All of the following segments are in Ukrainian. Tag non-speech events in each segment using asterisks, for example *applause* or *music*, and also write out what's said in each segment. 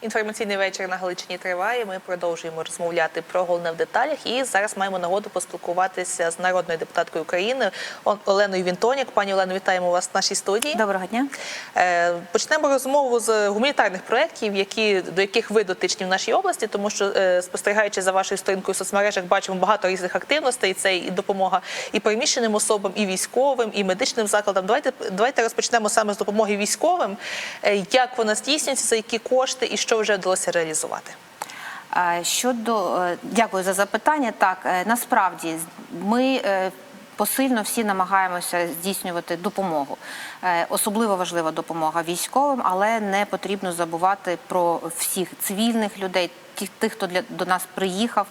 Інформаційний вечір на Галичині триває. Ми продовжуємо розмовляти про головне в деталях. І зараз маємо нагоду поспілкуватися з народною депутаткою України Оленою Вінтоняк. Пані Олено, вітаємо вас в нашій студії. Доброго дня. Е, Почнемо розмову з гуманітарних проєктів, які до яких ви дотичні в нашій області, тому що е, спостерігаючи за вашою сторінкою в соцмережах, бачимо багато різних активностей. Це і допомога і переміщеним особам, і військовим, і медичним закладам. Давайте давайте розпочнемо саме з допомоги військовим. Е, Як вона здійснюється, за які кошти і що вже вдалося реалізувати? Щодо е, дякую за запитання. Так е, насправді ми. е, Посильно всі намагаємося здійснювати допомогу. Особливо важлива допомога військовим, але не потрібно забувати про всіх цивільних людей, тих, хто для до нас приїхав,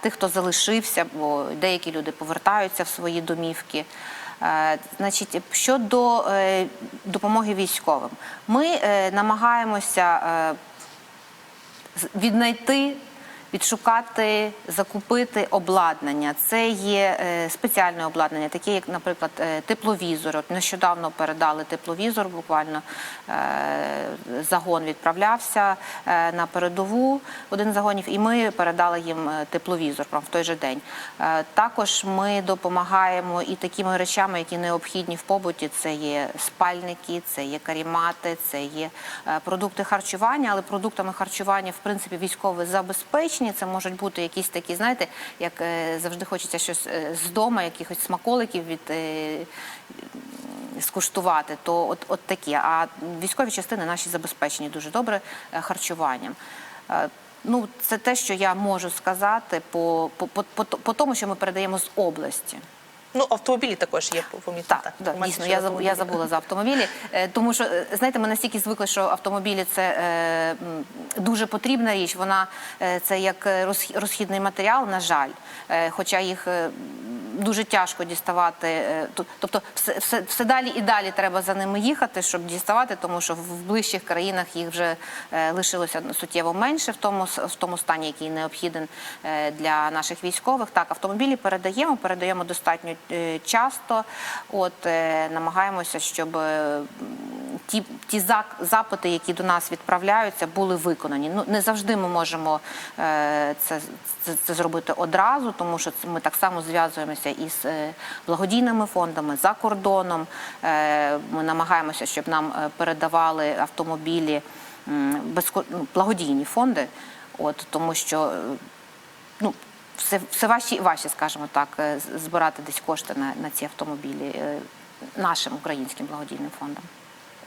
тих, хто залишився, бо деякі люди повертаються в свої домівки. Значить, щодо допомоги військовим, ми намагаємося віднайти, відшукати, закупити обладнання. Це є е, спеціальне обладнання, таке як, наприклад, е, тепловізор. От нещодавно передали тепловізор, буквально е, загон відправлявся на передову один з загонів, і ми передали їм тепловізор прямо в той же день. Також ми допомагаємо і такими речами, які необхідні в побуті. Це є спальники, це є карімати, це є продукти харчування, але продуктами харчування, в принципі, військові забезпечені. Це можуть бути якісь такі, знаєте, як е, завжди хочеться щось е, з дому, якихось смаколиків від. е, Скуштувати, то от, от такі. А військові частини наші забезпечені дуже добре харчуванням. Ну, це те, що я можу сказати по, по, по, по тому, що ми передаємо з області. Ну, автомобілі також є помітно. Так, да, дійсно, я, забу, я забула за автомобілі, Е, тому що е, знаєте, ми настільки звикли, що автомобілі це е, дуже потрібна річ. Вона е, це як е, розхідний матеріал, на жаль. Е, хоча їх е, дуже тяжко діставати. Тобто, все, все, все далі і далі треба за ними їхати, щоб діставати, тому що в ближчих країнах їх вже е, лишилося суттєво менше в тому в тому стані, який необхіден е, для наших військових. Так, автомобілі передаємо, передаємо достатньо часто. От е, намагаємося, щоб е, ті, ті запити, які до нас відправляються, були виконані. Ну не завжди ми можемо е, це, це, це зробити одразу, тому що ми так само зв'язуємося із е, благодійними фондами за кордоном. Е, Ми намагаємося, щоб нам е, передавали автомобілі безко- ну, благодійні фонди. От тому що е, ну, все, все важче і важче, скажімо так, е, збирати десь кошти на, на ці автомобілі е, нашим українським благодійним фондам.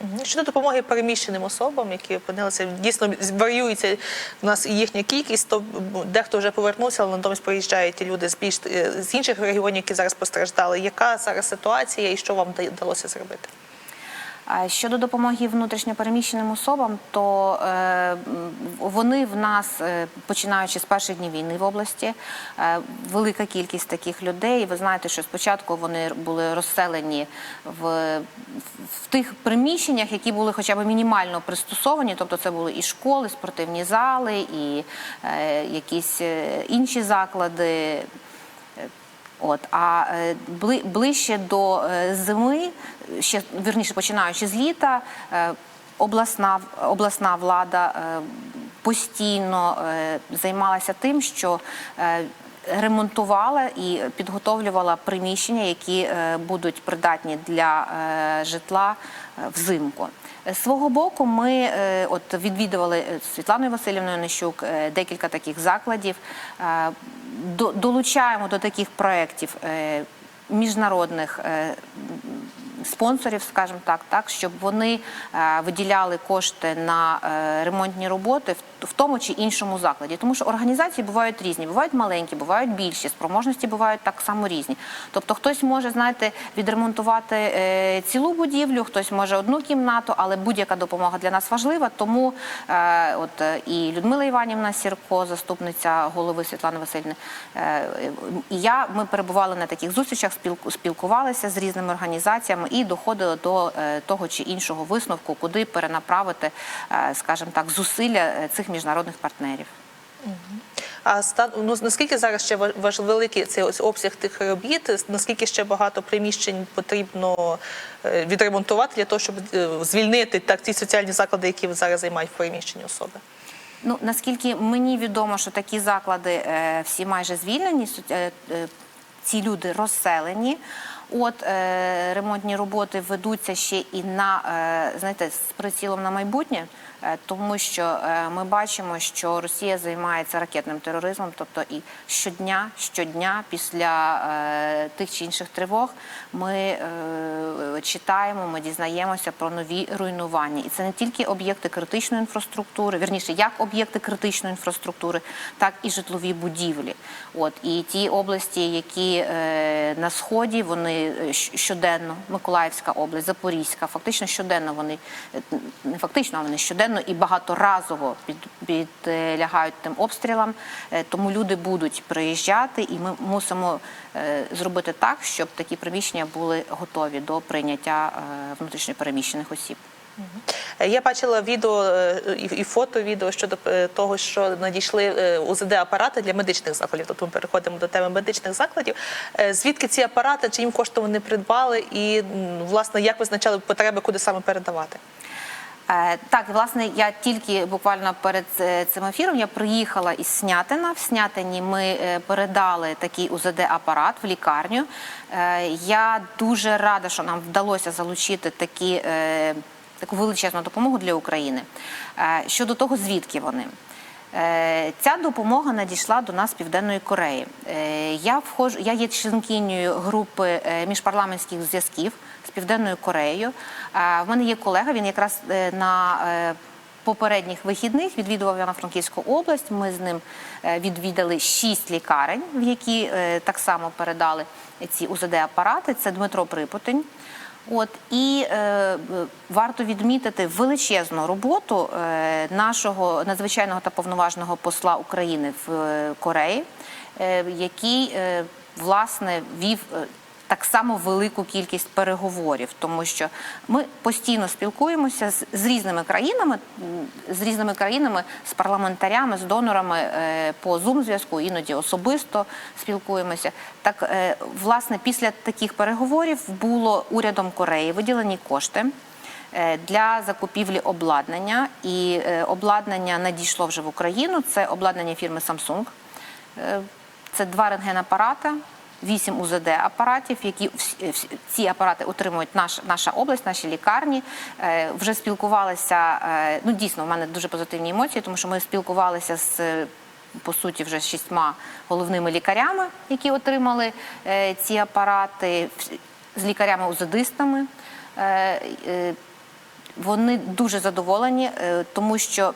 Мгм. Щодо допомоги переміщеним особам, які опинилися, дійсно варіюється в нас їхня кількість, то дехто вже повернувся, але натомість приїжджають і люди з більш е, з інших регіонів, які зараз постраждали. Яка зараз ситуація і що вам вда- вдалося зробити? А Щодо допомоги внутрішньопереміщеним особам, то е, вони в нас, е, починаючи з перших днів війни в області, е, велика кількість таких людей. Ви знаєте, що спочатку вони були розселені в, в тих приміщеннях, які були хоча б мінімально пристосовані, тобто це були і школи, спортивні зали, і якісь інші заклади. От а е, бли- ближче до е, зими, ще вірніше починаючи з літа, е, обласна обласна влада постійно займалася тим, що ремонтувала і підготовлювала приміщення, які будуть придатні для житла взимку. Свого боку, ми е, от відвідували е, Світланою Васильівною Нещук е, декілька таких закладів. Долучаємо до таких проєктів міжнародних спонсорів, скажімо так, так, щоб вони виділяли кошти на ремонтні роботи в, в тому чи іншому закладі. Тому що організації бувають різні, бувають маленькі, бувають більші, спроможності бувають так само різні. Тобто хтось може, знаєте, відремонтувати е, цілу будівлю, хтось може одну кімнату, але будь-яка допомога для нас важлива. Тому е, от е, і Людмила Іванівна Сірко, заступниця голови Світлани Васильівни, е, і я ми перебували на таких зустрічах, спілку- спілкувалися з різними організаціями і доходили до е, того чи іншого висновку, куди перенаправити, е, скажімо так, зусилля е, цих міжнародних партнерів. А стан ну наскільки зараз ще важ- великий цей ось обсяг тих робіт? Наскільки ще багато приміщень потрібно е, відремонтувати для того, щоб е, звільнити так ті соціальні заклади, які зараз займають в приміщенні особи? Ну наскільки мені відомо, що такі заклади е, всі майже звільнені, ці люди розселені. От е, ремонтні роботи ведуться ще і на е, знаєте, з прицілом на майбутнє, е, тому що ми бачимо, що Росія займається ракетним тероризмом, тобто і щодня, щодня після тих чи інших тривог ми читаємо, ми дізнаємося про нові руйнування. І це не тільки об'єкти критичної інфраструктури, вірніше, як об'єкти критичної інфраструктури, так і житлові будівлі. От і ті області, які на сході, вони е, щоденно, Миколаївська область, Запорізька, фактично щоденно вони е, не фактично, а вони щоденно і багаторазово під, підлягають тим обстрілам. Е, Тому люди будуть приїжджати, і ми мусимо зробити так, щоб такі приміщення були готові до прийняття внутрішньопереміщених осіб. Е, Я бачила відео е, і фото відео щодо е, того, що надійшли УЗД апарати для медичних закладів. Тобто ми переходимо до теми медичних закладів. Звідки ці апарати, чиїм коштом вони придбали, і власне як визначали потреби, куди саме передавати? Так, власне, я тільки буквально перед цим ефіром я приїхала із Снятина. В Снятині ми передали такий УЗД-апарат в лікарню. Я дуже рада, що нам вдалося залучити такі, таку величезну допомогу для України. Е, Щодо того, звідки вони. Е, Ця допомога надійшла до нас з Південної Кореї. Е, Я входжу, я є членкинею групи міжпарламентських зв'язків з Південною Кореєю. В мене є колега, він якраз на попередніх вихідних відвідував Івано-Франківську область. Ми з ним відвідали шість лікарень, в які так само передали ці УЗД-апарати. Це Дмитро Припутень. От і е, варто відмітити величезну роботу е, нашого надзвичайного та повноважного посла України в е, Кореї, е, який е, власне вів так само велику кількість переговорів, тому що ми постійно спілкуємося з, з різними країнами, з різними країнами, з парламентарями, з донорами е, по зум зв'язку, іноді особисто спілкуємося. Так, е, власне, після таких переговорів було урядом Кореї виділені кошти. Е, для закупівлі обладнання і е, обладнання надійшло вже в Україну. Це обладнання фірми Samsung. Е, це два рентгенапарата, Вісім УЗД апаратів, які е, ці апарати отримують наш, наша область, наші лікарні. Е, вже спілкувалися. Е, ну дійсно, в мене дуже позитивні емоції, тому що ми спілкувалися з. По суті, вже шістьма головними лікарями, які отримали е, ці апарати, з лікарями-узодистами. Е, е, вони дуже задоволені, е, тому що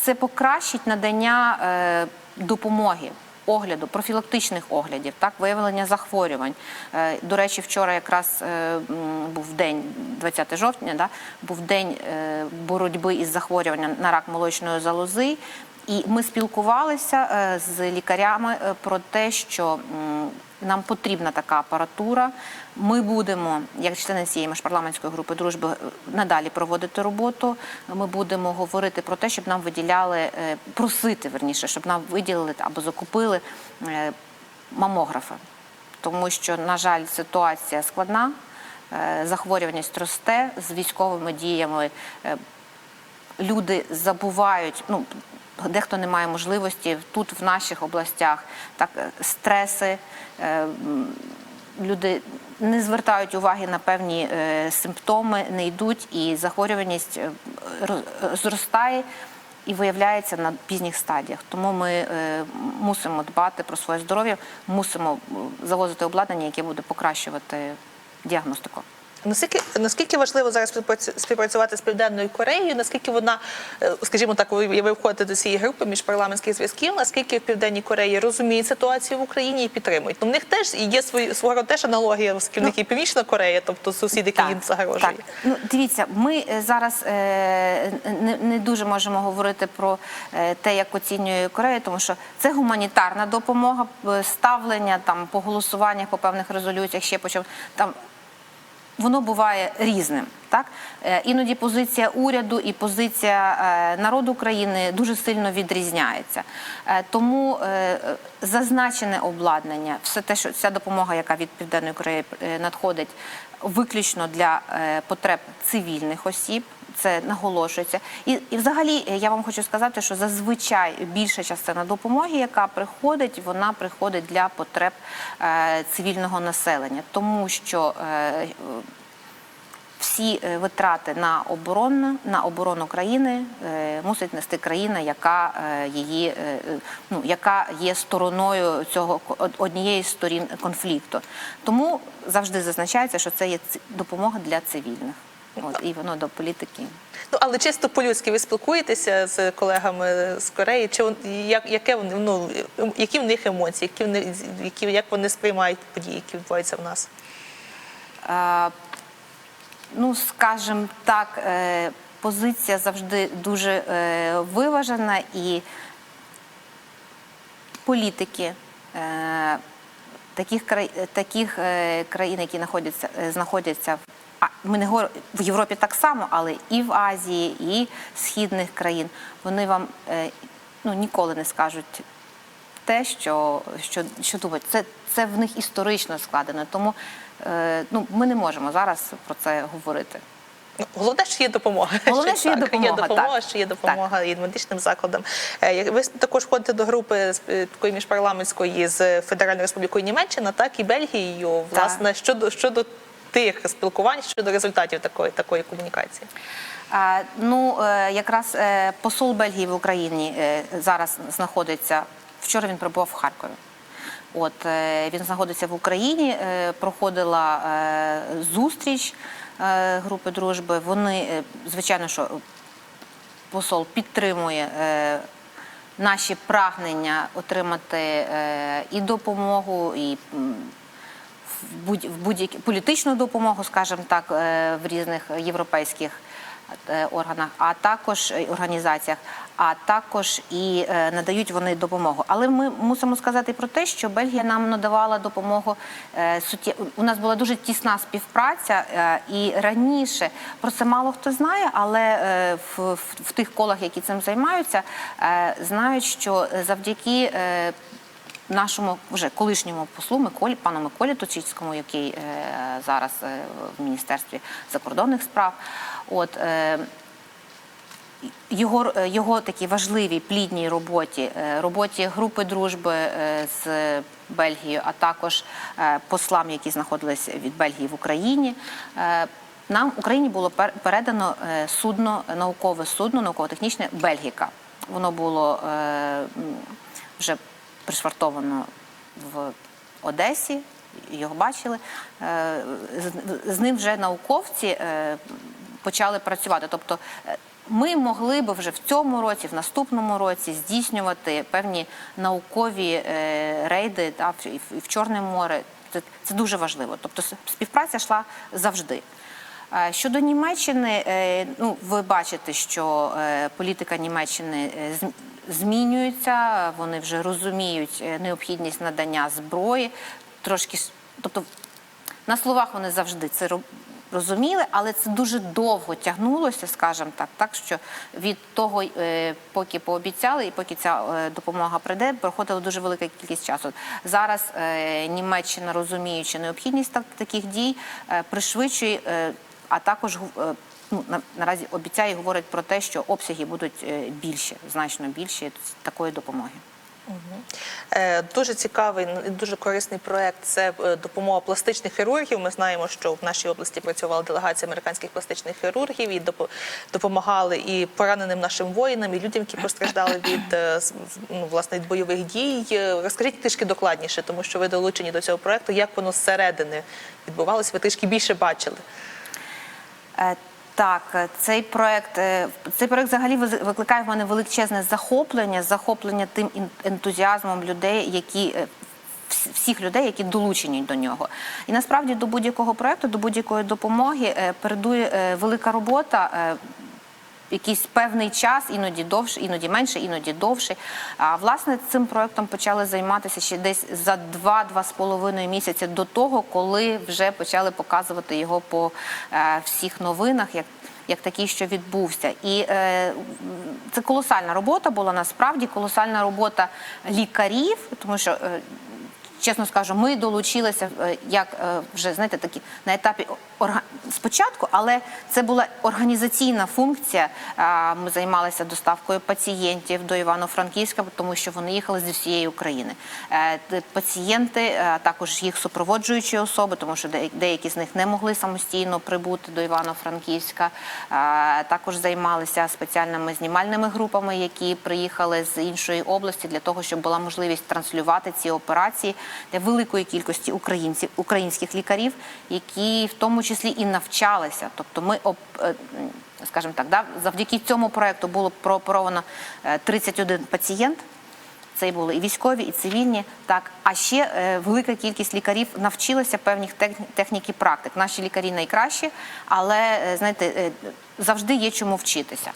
це покращить надання е, допомоги. Огляду, профілактичних оглядів, так, виявлення захворювань. Е, До речі, вчора якраз е, був день, 20 жовтня, да, був день е, боротьби із захворюванням на рак молочної залози. І ми спілкувалися з лікарями про те, що нам потрібна така апаратура. Ми будемо, як члени цієї міжпарламентської групи дружби, е, надалі проводити роботу. Ми будемо говорити про те, щоб нам виділяли, е, просити верніше, щоб нам виділили або закупили е, мамографи, тому що, на жаль, ситуація складна. Захворюваність росте з військовими діями. люди забувають. Ну дехто не має можливості тут, в наших областях, так е, стреси. е, Люди не звертають уваги на певні е, симптоми, не йдуть, і захворюваність роз- зростає і виявляється на пізніх стадіях. Тому ми мусимо дбати про своє здоров'я, мусимо завозити обладнання, яке буде покращувати діагностику. Наскільки наскільки важливо зараз співпрацю- співпрацювати з південною Кореєю? Наскільки вона, е, скажімо так, ви, ви входите до цієї групи міжпарламентських зв'язків? Наскільки в південній Кореї розуміють ситуацію в Україні і підтримують? Ну в них теж є свої свого роду теж аналогія, оскільки в них і Північна Корея, тобто сусід, який їм загрожує. Так. Ну, дивіться, ми е, зараз е, не, не дуже можемо говорити про е, те, як оцінює Корея, тому що це гуманітарна допомога, ставлення там по голосуваннях, по певних резолюціях, ще по чому там. Воно буває різним, так Е, іноді позиція уряду і позиція е, народу України дуже сильно відрізняється. Е, Тому зазначене обладнання, все те, що ця допомога, яка від південної Кореї надходить, виключно для потреб цивільних осіб. Це наголошується. І, і взагалі е, я вам хочу сказати, що зазвичай більша частина допомоги, яка приходить, вона приходить для потреб е, цивільного населення, тому що е, всі е, витрати на оборону на оборону країни е, мусить нести країна, яка її ну яка є стороною цього однієї з сторін конфлікту. Тому завжди зазначається, що це є допомога для цивільних. От і воно до політики. Ну але чисто по-людськи ви спілкуєтеся з колегами з Кореї? Чи як, яке вони ну які в них емоції, які вони які як вони сприймають події, які відбуваються в нас? Е, ну, скажімо так, е, позиція завжди дуже е, виважена і політики таких, край, таких е, країн, які знаходяться, е, знаходяться в ми не говоримо в Європі так само, але і в Азії, і східних країн, вони вам е, ну, ніколи не скажуть те, що, що, що думають. Це, це в них історично складено. Тому ну, ми не можемо зараз про це говорити. Ну, Головне, що є допомога. Головне, що є допомога, Є допомога, що є допомога і медичним закладам. Е, Ви також входите до групи з- е, такої міжпарламентської з Федеральною Республікою Німеччина, так і Бельгією. Власне, щодо щодо тих спілкувань, щодо результатів такої такої комунікації. Ну, е, якраз посол Бельгії в Україні зараз знаходиться. Вчора він прибув в Харкові. От він знаходиться в Україні. Проходила зустріч групи дружби. Вони, е, звичайно, що посол підтримує е, наші прагнення отримати е, і допомогу, і в будь- в будь-які політичну допомогу, скажімо так, е, в різних європейських е, органах, а також е, організаціях, а також і е, надають вони допомогу. Але ми мусимо сказати про те, що Бельгія нам надавала допомогу е, суттє... У нас була дуже тісна співпраця, е, і раніше про це мало хто знає, але в, в, в тих колах, які цим займаються, знають, що завдяки нашому вже колишньому послу Миколі, пану Миколі Точицькому, який е, зараз е, в Міністерстві закордонних справ. От е, його, е, його такій важливій плідній роботі, е, роботі групи дружби е, з Бельгією, а також послам, які знаходились від Бельгії в Україні. Нам Україні було пер- передано судно, наукове судно, науково-технічне Бельгіка. Воно було вже пришвартовано в Одесі. Його бачили. З- ним вже науковці почали працювати. Тобто ми могли би вже в цьому році, в наступному році здійснювати певні наукові е, рейди в- і в- Чорне море. Це, це дуже важливо. Тобто співпраця йшла завжди. Е, Щодо Німеччини, е, ну ви бачите, що політика Німеччини змінюється. Вони вже розуміють необхідність надання зброї. Трошки тобто на словах вони завжди це роб- розуміли, але це дуже довго тягнулося, скажімо так. Так що від того, е, поки пообіцяли, і поки ця е, допомога прийде, проходила дуже велика кількість часу. Зараз е, Німеччина, розуміючи необхідність так- таких дій, пришвидшує, а також ну, на- наразі обіцяє і говорить про те, що обсяги будуть більші, значно більші такої допомоги. Е, Дуже цікавий і дуже корисний проект. Це е, допомога пластичних хірургів. Ми знаємо, що в нашій області працювала делегація американських пластичних хірургів і допомагали і пораненим нашим воїнам, і людям, які постраждали від е, ну, власне бойових дій. Розкажіть трішки докладніше, тому що ви долучені до цього проекту. Як воно зсередини відбувалося? Ви трішки більше бачили. Так, е, цей проект, е, цей проект взагалі викликає в мене величезне захоплення, захоплення тим ентузіазмом людей, які е, всіх людей, які долучені до нього. І насправді до будь-якого проекту, до будь-якої допомоги передує велика робота. Якийсь певний час, іноді довше, іноді менше, іноді довше. А власне цим проектом почали займатися ще десь за два-два з половиною місяці до того, коли вже почали показувати його по е, всіх новинах, як, як такий, що відбувся. І е, це колосальна робота була насправді колосальна робота лікарів, тому що. Е, чесно скажу, ми долучилися е, як е, вже знаєте, такі на етапі. Спочатку, але це була організаційна функція. Ми займалися доставкою пацієнтів до Івано-Франківська, тому що вони їхали зі всієї України. Е, Пацієнти, а також їх супроводжуючі особи, тому що деякі з них не могли самостійно прибути до Івано-Франківська. Також займалися спеціальними знімальними групами, які приїхали з іншої області для того, щоб була можливість транслювати ці операції для великої кількості українців, українських лікарів, які в тому числі і навчалися. Тобто, ми е, скажімо так, да, завдяки цьому проекту було прооперовано е, 31 пацієнт. Це були і військові, і цивільні. Так, а ще е, велика кількість лікарів навчилася певних тех- технік і практик. Наші лікарі найкращі, але е, знаєте, е, завжди є чому вчитися.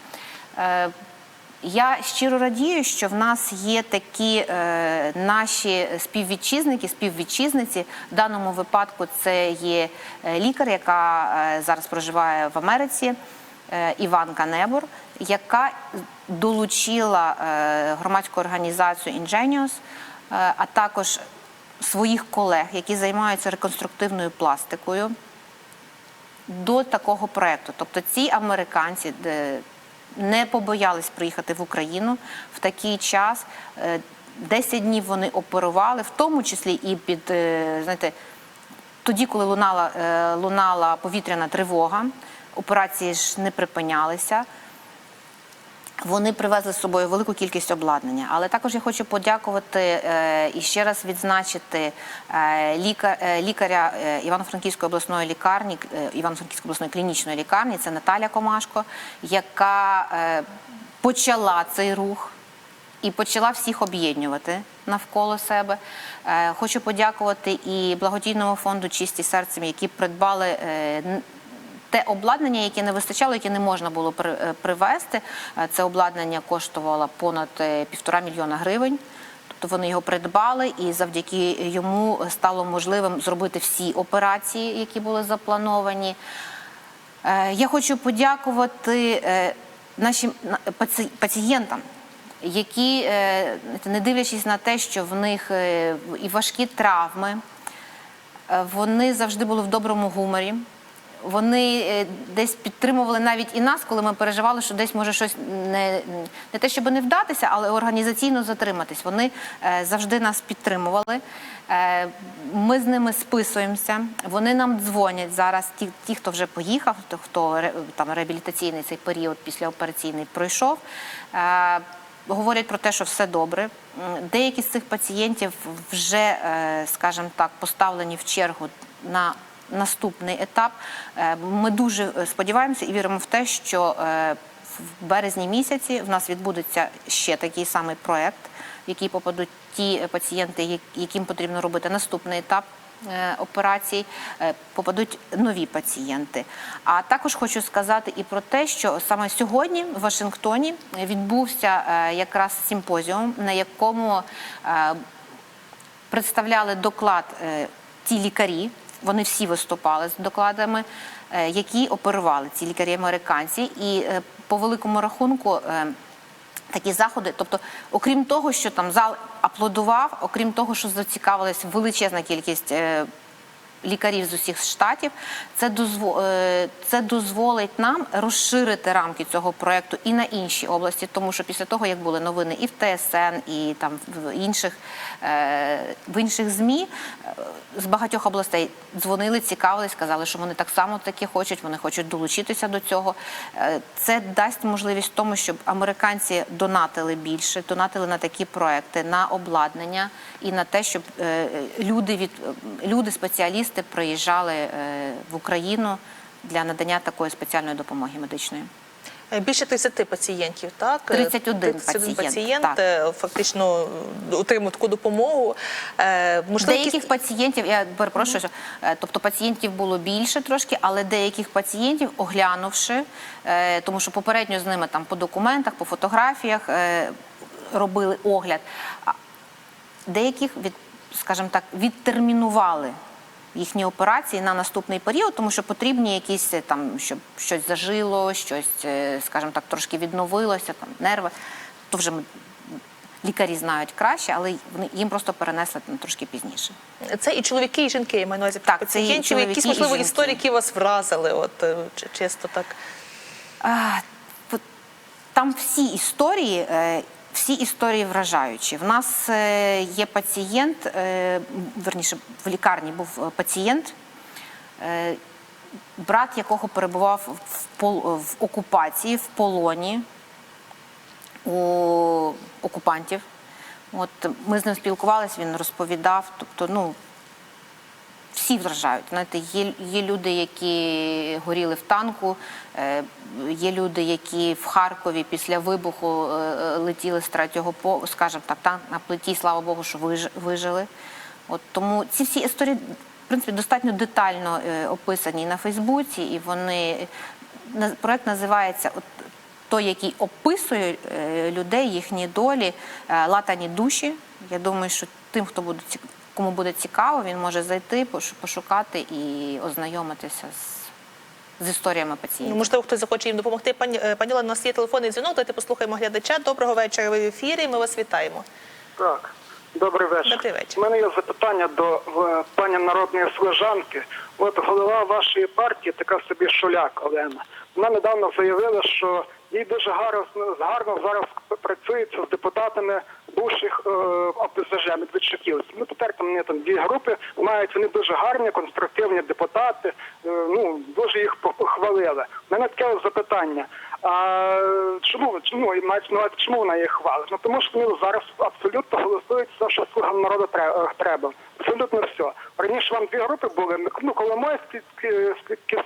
Я щиро радію, що в нас є такі е, наші співвітчизники, співвітчизниці. В даному випадку це є е, лікар, яка е, зараз проживає в Америці, е, Іванка Небор, яка долучила е, громадську організацію Ingenious, е, а також своїх колег, які займаються реконструктивною пластикою до такого проекту. Тобто ці американці не побоялись приїхати в Україну в такий час. Десять 10 днів вони оперували, в тому числі і під е, знаєте, тоді, коли лунала, е, лунала повітряна тривога, операції ж не припинялися. Вони привезли з собою велику кількість обладнання, але також я хочу подякувати е, і ще раз відзначити е, лікар, е, лікаря Івано-Франківської обласної лікарні, Івано-Франківської обласної клінічної лікарні, це Наталя Комашко, яка почала цей рух і почала всіх об'єднувати навколо себе. Хочу подякувати і благодійному фонду Чисті серцем, які придбали те обладнання, яке не вистачало, яке не можна було е, привезти. Е, Це обладнання коштувало понад е, півтора мільйона гривень. Тобто вони його придбали, і завдяки йому стало можливим зробити всі операції, які були заплановані. Я хочу подякувати нашим пацієнтам, які, не дивлячись на те, що в них і важкі травми, вони завжди були в доброму гуморі. Вони е, десь підтримували навіть і нас, коли ми переживали, що десь може щось не, не те, щоб не вдатися, але організаційно затриматись. Вони е, завжди нас підтримували. Е, Ми з ними списуємося. Вони нам дзвонять зараз. Ті, ті хто вже поїхав, хто, хто там реабілітаційний цей період післяопераційний пройшов. Говорять про те, що все добре. Деякі з цих пацієнтів вже, скажімо так, поставлені в чергу на наступний етап. Е, Ми дуже е, сподіваємося і віримо в те, що е, в березні місяці в нас відбудеться ще такий самий проект, в який попадуть ті пацієнти, яким потрібно робити наступний етап. Операцій попадуть нові пацієнти. А також хочу сказати і про те, що саме сьогодні в Вашингтоні відбувся якраз симпозіум, на якому представляли доклад ті лікарі. Вони всі виступали з докладами, е, які оперували ці лікарі американці. І е, по великому рахунку е, такі заходи, тобто, окрім того, що там зал аплодував, окрім того, що зацікавилась величезна кількість. Лікарів з усіх штатів це дозво- е, це дозволить нам розширити рамки цього проекту і на інші області, тому що після того, як були новини і в ТСН, і там в інших е, в інших змі е, з багатьох областей дзвонили, цікавились, казали, що вони так само таке хочуть, вони хочуть долучитися до цього. Це дасть можливість тому, щоб американці донатили більше, донатили на такі проекти, на обладнання і на те, щоб люди від люди, спеціалісти приїжджали е, в Україну для надання такої спеціальної допомоги медичної. Е, Більше 30 пацієнтів, так? Е, 31 пацієнт, пацієнт, так. фактично отримує таку допомогу. Можливо, Деяких якісь- пацієнтів, я перепрошую, е, тобто пацієнтів було більше трошки, але деяких пацієнтів, оглянувши, тому що попередньо з ними там по документах, по фотографіях робили огляд. Деяких від, скажімо так, відтермінували. Їхні операції на наступний період, тому що потрібні якісь е, там, щоб щось зажило, щось, е, скажімо так, трошки відновилося, там нерви. То вже ми лікарі знають краще, але вони їм просто перенесли на трошки пізніше. Це і чоловіки, і жінки, я маю на увазі Так, це і чоловіки, якісь і можливо жінки. історії, які вас вразили, от е, чисто так. А, Там всі історії, всі історії вражаючі. В нас е, є пацієнт, е, верніше в лікарні був е, пацієнт, брат якого перебував в, пол- в окупації, в полоні у окупантів. От ми з ним спілкувалися, він розповідав. Тобто, ну всі вражають. Знаєте, є, є люди, які горіли в танку, е, є люди, які в Харкові після вибуху е, е, летіли з третього по, скажімо так, танк на плиті, слава Богу, що виж- вижили. От тому ці всі історії, в принципі, достатньо детально описані на Фейсбуці, і вони на- проект називається от той, який описує людей, їхні долі, латані душі. Я думаю, що тим, хто буде кому буде цікаво, він може зайти, пош- пошукати і ознайомитися з, з історіями Ну, пацієнтів. Можливо, хтось захоче їм допомогти. Пані е, пані Олено, у нас є телефонний дзвінок. Давайте послухаємо глядача. Доброго вечора. Ви в ефірі. Ми вас вітаємо. Так, добрий вечір. Добрий вечір. У мене є запитання до в, пані народної служанки. От голова вашої партії, така собі Шуляк Олена. Вона недавно заявила, що їй дуже гарно, гарно зараз працюється з депутатами бувших е, ОПЗЖ, Медведчуківців. Ну тепер там вони там дві групи мають вони дуже гарні, конструктивні депутати. Е, ну дуже їх похвалили. У мене таке запитання. А чому чому і мають увазі, чому вона їх хвалить? Ну тому що вони зараз абсолютно голосують все, що слугам народу е, треба. Абсолютно все. Раніше вам дві групи були. Ну Коломойська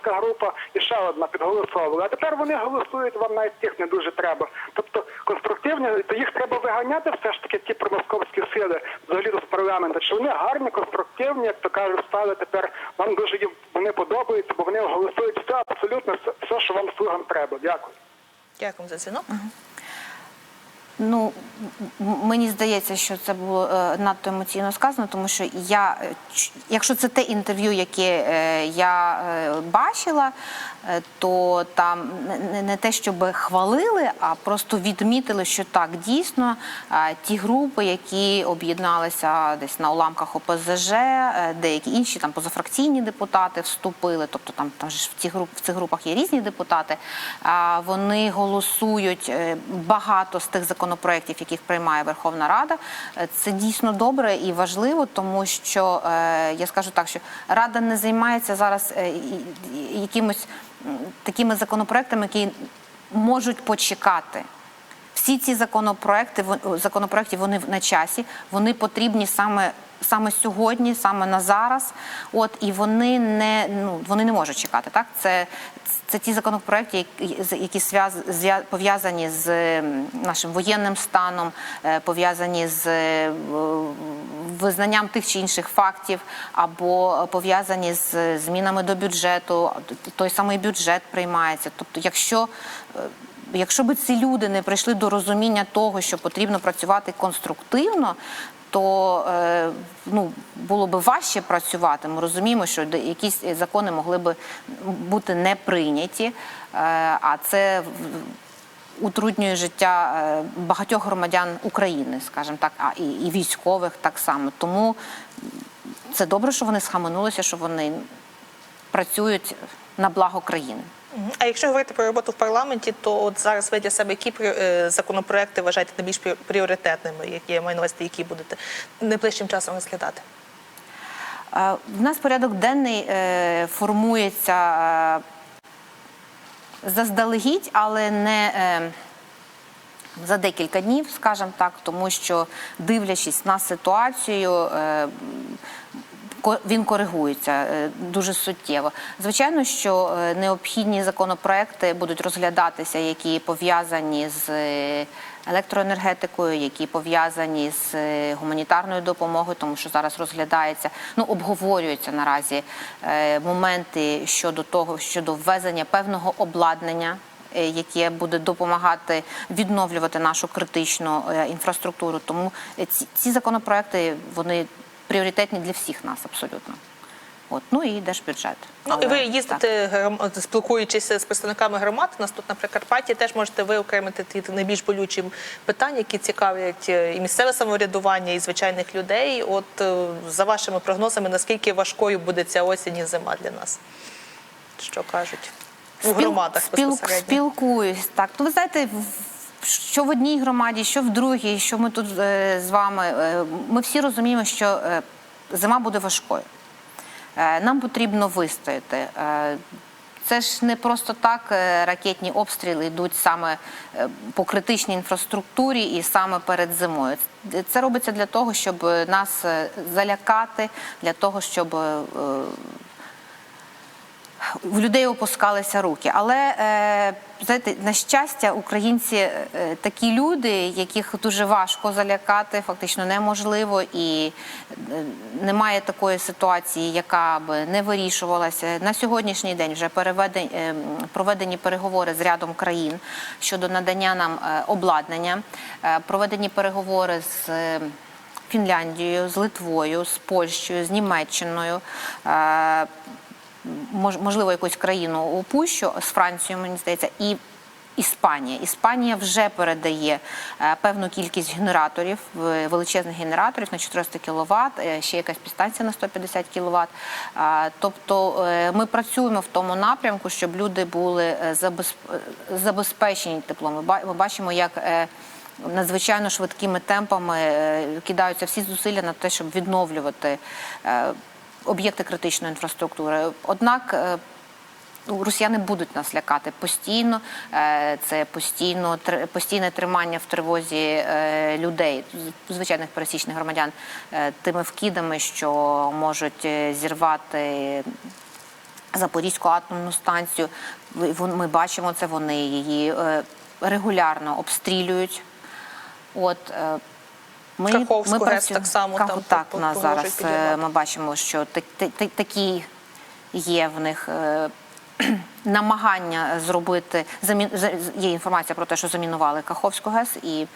група і ще одна підголосовували. А тепер вони голосують. Вам навіть тих не дуже треба. Тобто конструктивні, то їх треба виганяти все ж таки ті промосковські сили взагалі з парламенту. Що вони гарні, конструктивні, як то кажуть, стали тепер. Вам дуже їм вони подобаються, бо вони голосують все абсолютно все, все, що вам слугам треба. Дякую. Дякую за дзвінок. Ну мені здається, що це було е, надто емоційно сказано, тому що я, е, якщо це те інтерв'ю, яке е, я бачила, то там не- те, щоб хвалили, а просто відмітили, що так дійсно ті групи, які об'єдналися десь на уламках ОПЗЖ, деякі інші там позафракційні депутати вступили, тобто там, там ж в цих груп в цих групах є різні депутати. Вони голосують багато з тих законопроєктів, яких приймає Верховна Рада. Е, Це дійсно добре і важливо, тому що е, я скажу так, що Рада не займається зараз е, якимось такими законопроектами, які можуть почекати. Всі ці законопроекти, законопроекти вони на часі, вони потрібні саме. Саме сьогодні, саме на зараз, от і вони не ну вони не можуть чекати. Так, це, це ті законопроекти, які, які пов'язані з нашим воєнним станом, е, пов'язані з е, визнанням тих чи інших фактів, або пов'язані з змінами до бюджету. Той самий бюджет приймається. Тобто, якщо е, Якщо б ці люди не прийшли до розуміння того, що потрібно працювати конструктивно, то ну, було б важче працювати. Ми розуміємо, що якісь закони могли б бути не прийняті, е, а це утруднює життя е, багатьох громадян України, скажімо так, а і, і військових так само. Тому це добре, що вони схаменулися, що вони працюють на благо країни. А якщо говорити про роботу в парламенті, то от зараз ви для себе які е, законопроекти вважаєте найбільш прі- пріоритетними, які я маю на увазі, які будете найближчим часом розглядати? В нас порядок денний е, формується е, заздалегідь, але не за декілька днів, скажімо так, тому що дивлячись на ситуацію. Він коригується е, дуже суттєво. Звичайно, що е, необхідні законопроекти будуть розглядатися, які пов'язані з е, електроенергетикою, які пов'язані з гуманітарною допомогою, тому що зараз розглядається, ну обговорюються наразі моменти щодо того, щодо ввезення певного обладнання яке буде допомагати відновлювати нашу критичну інфраструктуру. Тому ці, ці законопроекти вони пріоритетні для всіх нас абсолютно. От ну і держбюджет. Ну і ви їздите гром- спілкуючись з представниками громад. У нас тут на Прикарпатті теж можете виокремити ті найбільш болючі питання, які цікавлять е, і місцеве самоврядування, і звичайних людей. От е, за вашими прогнозами, наскільки важкою буде ця осінь і зима для нас? Що кажуть у громадах спіл- Спілкуюсь. Так, ну ви знаєте, що в одній громаді, що в другій, що ми тут е, з вами. е, Ми всі розуміємо, що е, зима буде важкою. Нам потрібно вистояти. Це ж не просто так ракетні обстріли йдуть саме по критичній інфраструктурі і саме перед зимою. Це робиться для того, щоб нас залякати, для того, щоб в людей опускалися руки. Але е, знаєте, на щастя, українці е, такі люди, яких дуже важко залякати, фактично неможливо, і е, немає такої ситуації, яка б не вирішувалася. На сьогоднішній день вже переведені, проведені переговори з рядом країн щодо надання нам обладнання, проведені переговори з. Фінляндією, з Литвою, з Польщею, з Німеччиною. Е, можливо, якусь країну упущу з Францією, мені здається, і Іспанія. Іспанія вже передає е, певну кількість генераторів, величезних генераторів на 400 кВт, ще якась підстанція на 150 кВт. Тобто е, ми працюємо в тому напрямку, щоб люди були е, забез- е, забезпечені теплом. Ми ба- бачимо, як е, надзвичайно швидкими темпами е, кидаються всі зусилля на те, щоб відновлювати е, об'єкти критичної інфраструктури. Однак е, росіяни будуть нас лякати постійно. Е, Це постійно постійне тримання в тривозі е, людей, звичайних пересічних громадян, тими вкидами, що можуть зірвати. Запорізьку атомну станцію. Ми бачимо це, вони її регулярно обстрілюють. От ми, Каховську ГЕС працюємо- так само Ках- там так, по- нас зараз е, ми бачимо, що так- та- та- такі є в них. е, *clears throat* Намагання зробити замі- є інформація про те, що замінували Каховську ГЕС, і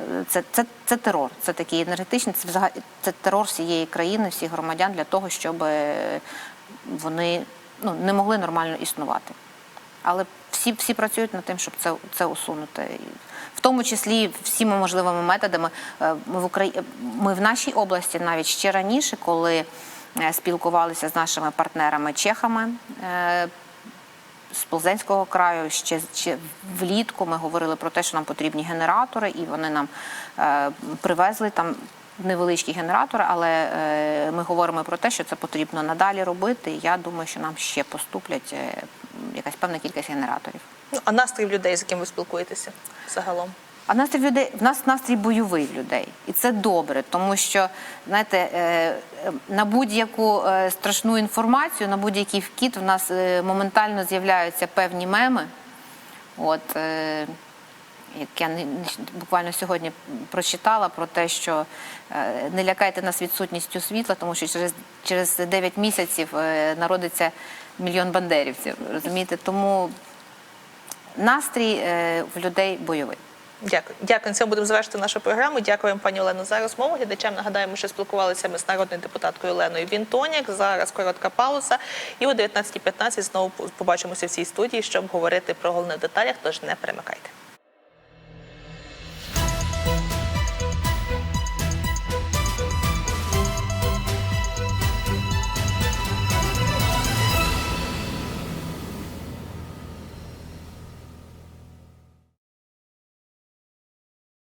е, це, це, це терор. Це такий енергетичний, це взагалі це терор всієї країни, всіх громадян для того, щоб вони ну, не могли нормально існувати. Але всі, всі працюють над тим, щоб це, це усунути. Тому числі всіма можливими методами. Е, Ми в Украї... ми в нашій області навіть ще раніше, коли е, спілкувалися з нашими партнерами чехами. е, З Плзенського краю ще, ще влітку ми говорили про те, що нам потрібні генератори, і вони нам е, привезли там невеличкі генератори, але е, ми говоримо про те, що це потрібно надалі робити. І я думаю, що нам ще поступлять е, якась певна кількість генераторів. Ну, а настрій людей, з яким ви спілкуєтеся загалом? А настрій людей в нас настрій бойовий в людей, і це добре, тому що знаєте, е, на будь-яку страшну інформацію, на будь-який вкіт в нас моментально з'являються певні меми. От як я буквально сьогодні прочитала про те, що е, не лякайте нас відсутністю світла, тому що через, через 9 місяців е, народиться мільйон бандерівців. Розумієте, тому настрій е, в людей бойовий. Дякую. Дякую. Цьому будемо завершити нашу програму. Дякую вам, пані Олено, за розмову. Глядачам нагадаємо, що спілкувалися ми з народною депутаткою Оленою Вінтоняк. Зараз коротка пауза. І о 19.15 знову побачимося в цій студії, щоб говорити про головне в деталях. Тож не перемикайте.